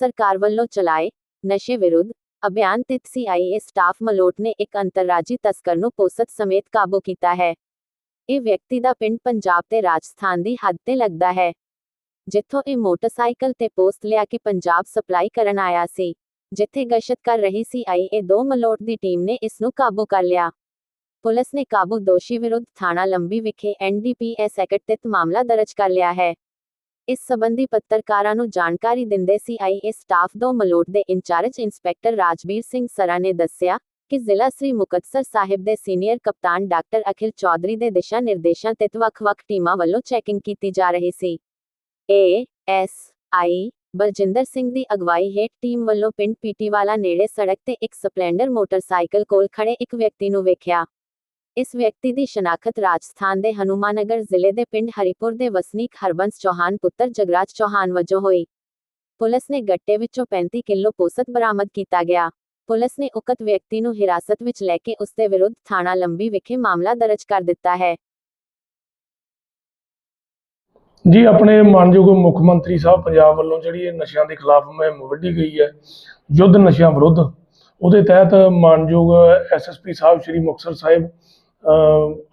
ਸਰਕਾਰ ਵੱਲੋਂ ਚਲਾਏ ਨਸ਼ੇ ਵਿਰੁੱਧ ਅਭਿਆਨ ਤਹਿਤ ਸੀਆਈਏ ਸਟਾਫ ਮਲੋਟ ਨੇ ਇੱਕ ਅੰਤਰਰਾਜੀ ਤਸਕਰ ਨੂੰ ਪੋਸਤ ਸਮੇਤ ਕਾਬੂ ਕੀਤਾ ਹੈ। ਇਹ ਵਿਅਕਤੀ ਦਾ ਪਿੰਡ ਪੰਜਾਬ ਤੇ ਰਾਜਸਥਾਨ ਦੀ ਹੱਦ ਤੇ ਲੱਗਦਾ ਹੈ, ਜਿੱਥੋਂ ਇਹ ਮੋਟਰਸਾਈਕਲ ਤੇ ਪੋਸਟ ਲਿਆ ਕੇ ਪੰਜਾਬ ਸਪਲਾਈ ਕਰਨ ਆਇਆ ਸੀ, ਜਿੱਥੇ ਗਸ਼ਤ ਕਰ ਰਹੀ ਸੀ ਸੀਆਈਏ ਦੋ ਮਲੋਟ ਦੀ ਟੀਮ ਨੇ ਇਸ ਨੂੰ ਕਾਬੂ ਕਰ ਲਿਆ। ਪੁਲਿਸ ਨੇ ਕਾਬੂ ਦੋਸ਼ੀ ਵਿਰੁੱਧ ਥਾਣਾ ਲੰਬੀ ਵਿਖੇ ਐਨਡੀਪੀਐਸ ਐਕਟ ਤਹਿਤ ਮਾਮਲਾ ਦਰਜ ਕਰ ਲਿਆ ਹੈ। ਇਸ ਸਬੰਧੀ ਪੱਤਰਕਾਰਾਂ ਨੂੰ ਜਾਣਕਾਰੀ ਦਿੰਦੇ ਸੀਆਈਏ ਸਟਾਫ ਦੋ ਮਲੋਟ ਦੇ in charge inspector Rajveer Singh Sra ਨੇ ਦੱਸਿਆ ਕਿ ਜ਼ਿਲ੍ਹਾ ਸ੍ਰੀ ਮੁਕਤਸਰ ਸਾਹਿਬ ਦੇ ਸੀਨੀਅਰ ਕਪਤਾਨ ਡਾਕਟਰ ਅਖਿਲ ਚੌਧਰੀ ਦੇ ਦਿਸ਼ਾ ਨਿਰਦੇਸ਼ਾਂ ਤਹਿਤ ਵੱਖ-ਵੱਖ ਟੀਮਾਂ ਵੱਲੋਂ ਚੈਕਿੰਗ ਕੀਤੀ ਜਾ ਰਹੀ ਸੀ। A S I Baljinder Singh ਦੀ ਅਗਵਾਈ ਹੇਠ ਟੀਮ ਵੱਲੋਂ ਪਿੰਡ ਪੀਟੀਵਾਲਾ ਨੇੜੇ ਸੜਕ ਤੇ ਇੱਕ ਸਪਲੈਂਡਰ ਮੋਟਰਸਾਈਕਲ ਕੋਲ ਖੜੇ ਇੱਕ ਵਿਅਕਤੀ ਨੂੰ ਵੇਖਿਆ। ਇਸ ਵਿਅਕਤੀ ਦੀ ਸ਼ਨਾਖਤ ਰਾਜਸਥਾਨ ਦੇ ਹਨੂਮਾਨਗਰ ਜ਼ਿਲ੍ਹੇ ਦੇ ਪਿੰਡ ਹਰੀਪੁਰ ਦੇ ਵਸਨੀਕ ਹਰਬੰਸ ਚੌਹਾਨ ਪੁੱਤਰ ਜਗਰਾਜ ਚੌਹਾਨ ਵਜੋਂ ਹੋਈ। ਪੁਲਿਸ ਨੇ ਗੱਟੇ ਵਿੱਚੋਂ 35 ਕਿਲੋ ਪੋਸਤ ਬਰਾਮਦ ਕੀਤਾ ਗਿਆ। ਪੁਲਿਸ ਨੇ ਉਕਤ ਵਿਅਕਤੀ ਨੂੰ ਹਿਰਾਸਤ ਵਿੱਚ ਲੈ ਕੇ ਉਸ ਦੇ ਵਿਰੁੱਧ ਥਾਣਾ ਲੰਬੀ ਵਿਖੇ ਮਾਮਲਾ ਦਰਜ ਕਰ ਦਿੱਤਾ ਹੈ। ਜੀ, ਆਪਣੇ ਮਾਨਯੋਗ ਮੁੱਖ ਮੰਤਰੀ ਸਾਹਿਬ ਪੰਜਾਬ ਵੱਲੋਂ ਜਿਹੜੀ ਇਹ ਨਸ਼ਿਆਂ ਦੇ ਖਿਲਾਫ ਮੁਹਿੰਮ ਵੱਢੀ ਗਈ ਹੈ, ਯੁੱਧ ਨਸ਼ਿਆਂ ਵਿਰੁੱਧ, ਉਹਦੇ ਤਹਿਤ ਮਾਨਯੋਗ ਐਸਐਸਪੀ ਸਾਹਿਬ ਸ਼੍ਰੀ ਮੁਕਤਸਰ ਸਾਹਿਬ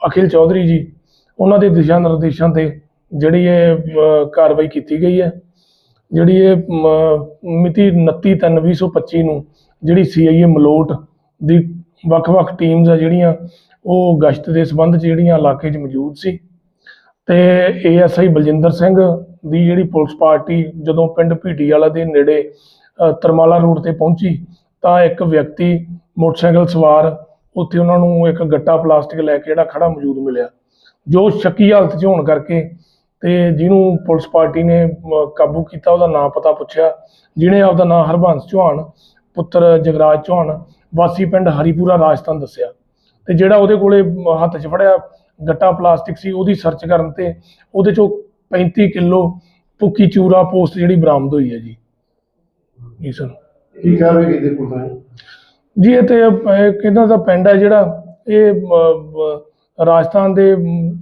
ਅਖਿਲ ਚੌਧਰੀ ਜੀ ਉਹਨਾਂ ਦੇ ਦਿਸ਼ਾ ਨਿਰਦੇਸ਼ਾਂ ਤੇ ਜਿਹੜੀ ਇਹ ਕਾਰਵਾਈ ਕੀਤੀ ਗਈ ਹੈ। ਜਿਹੜੀ ਇਹ ਮ, ਮਿਤੀ 29/3/2025 ਨੂੰ ਜਿਹੜੀ ਸੀਆਈਏ ਮਲੋਟ ਦੀ ਵੱਖ-ਵੱਖ ਟੀਮਸ ਆ ਜਿਹੜੀਆਂ ਉਹ ਗਸ਼ਤ ਦੇ ਸੰਬੰਧ 'ਚ ਜਿਹੜੀਆਂ ਇਲਾਕੇ 'ਚ ਮੌਜੂਦ ਸੀ। ਤੇ ਏਐਸਆਈ ਬਲਜਿੰਦਰ ਸਿੰਘ ਦੀ ਜਿਹੜੀ ਪੁਲਿਸ ਪਾਰਟੀ ਜਦੋਂ ਪਿੰਡ ਭੀਟੀ ਵਾਲਾ ਦੇ ਨੇੜੇ ਤਰਮਾਲਾ ਰੋਡ ਤੇ ਪਹੁੰਚੀ ਤਾਂ ਇੱਕ ਵਿਅਕਤੀ ਮੋਟਰਸਾਈਕਲ ਸਵਾਰ ਉੱਥੇ ਉਹਨਾਂ ਨੂੰ ਇੱਕ ਗੱਟਾ ਪਲਾਸਟਿਕ ਲੈ ਕੇ ਜਿਹੜਾ ਖੜਾ ਮੌਜੂਦ ਮਿਲਿਆ। ਜੋ ਸ਼ੱਕੀ ਹਾਲਤ 'ਚ ਹੋਣ ਕਰਕੇ ਤੇ ਜਿਹਨੂੰ ਪੁਲਿਸ ਪਾਰਟੀ ਨੇ ਕਾਬੂ ਕੀਤਾ, ਉਹਦਾ ਨਾਂ ਪਤਾ ਪੁੱਛਿਆ, ਜਿਹਨੇ ਆਪਦਾ ਨਾਂ ਹਰਬੰਸ ਚੌਹਾਨ, ਪੁੱਤਰ ਜਗਰਾਜ ਚੌਹਾਨ, ਵਾਸੀ ਪਿੰਡ ਹਰੀਪੁਰਾ ਰਾਜਸਥਾਨ ਦੱਸਿਆ। ਤੇ ਜਿਹੜਾ ਉਹਦੇ ਕੋਲੇ ਹੱਥ 'ਚ ਫੜਿਆ ਗੱਟਾ ਪਲਾਸਟਿਕ ਸੀ, ਉਹਦੀ ਸਰਚ ਕਰਨ ਤੇ ਉਹਦੇ ਚੋਂ 35 ਕਿਲੋ ਭੁੱਕੀ ਚੂਰਾ ਪੋਸਟ ਜਿਹੜੀ ਬਰਾਮਦ ਹੋਈ ਹੈ ਜੀ। ਜੀ ਸਰ ਕੀ ਕਾਰਵਾਈ ਕੀਤੀ ਪੁਲਿਸ ਨੇ? ਜੀ ਇਹ ਤੇ ਇਹਨਾਂ ਦਾ ਪਿੰਡ ਹੈ ਜਿਹੜਾ ਇਹ ਰਾਜਸਥਾਨ ਦੇ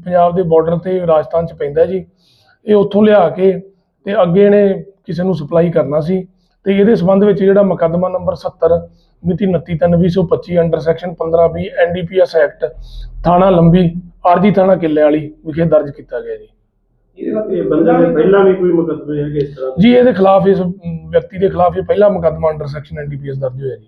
ਪੰਜਾਬ ਦੇ ਬਾਰਡਰ ਤੇ ਰਾਜਸਥਾਨ ਚ ਪੈਂਦਾ ਜੀ। ਇਹ ਉੱਥੋਂ ਲਿਆ ਕੇ ਤੇ ਅੱਗੇ ਨੇ ਕਿਸੇ ਨੂੰ ਸਪਲਾਈ ਕਰਨਾ ਸੀ। ਤੇ ਇਹਦੇ ਸੰਬੰਧ ਵਿੱਚ ਜਿਹੜਾ ਮੁਕੱਦਮਾ ਨੰਬਰ 70 ਮਿਤੀ 29/3/2025 ਅੰਡਰ ਸੈਕਸ਼ਨ 15 ਐਨਡੀਪੀਐਸ ਐਕਟ ਥਾਣਾ ਲੰਬੀ ਆਰਜੀ ਥਾਣਾ ਕਿੱਲੇ ਵਾਲੀ ਵਿਖੇ ਦਰਜ ਕੀਤਾ ਗਿਆ ਜੀ। ਇਹ ਬੰਦੇ ਦੇ ਪਹਿਲਾਂ ਵੀ ਕੋਈ ਮੁਕੱਦਮੇ ਹੈਗੇ ਇਸ ਤਰ੍ਹਾਂ? ਜੀ ਇਹਦੇ ਖਿਲਾਫ ਇਸ ਵਿਅਕਤੀ ਦੇ ਖਿਲਾਫ ਇਹ ਪਹਿਲਾ ਮੁਕੱਦਮਾ ਅੰਡਰ ਸੈਕਸ਼ਨ ਐਨਡੀਪੀਐਸ ਦਰਜ ਹੋਇਆ ਜੀ।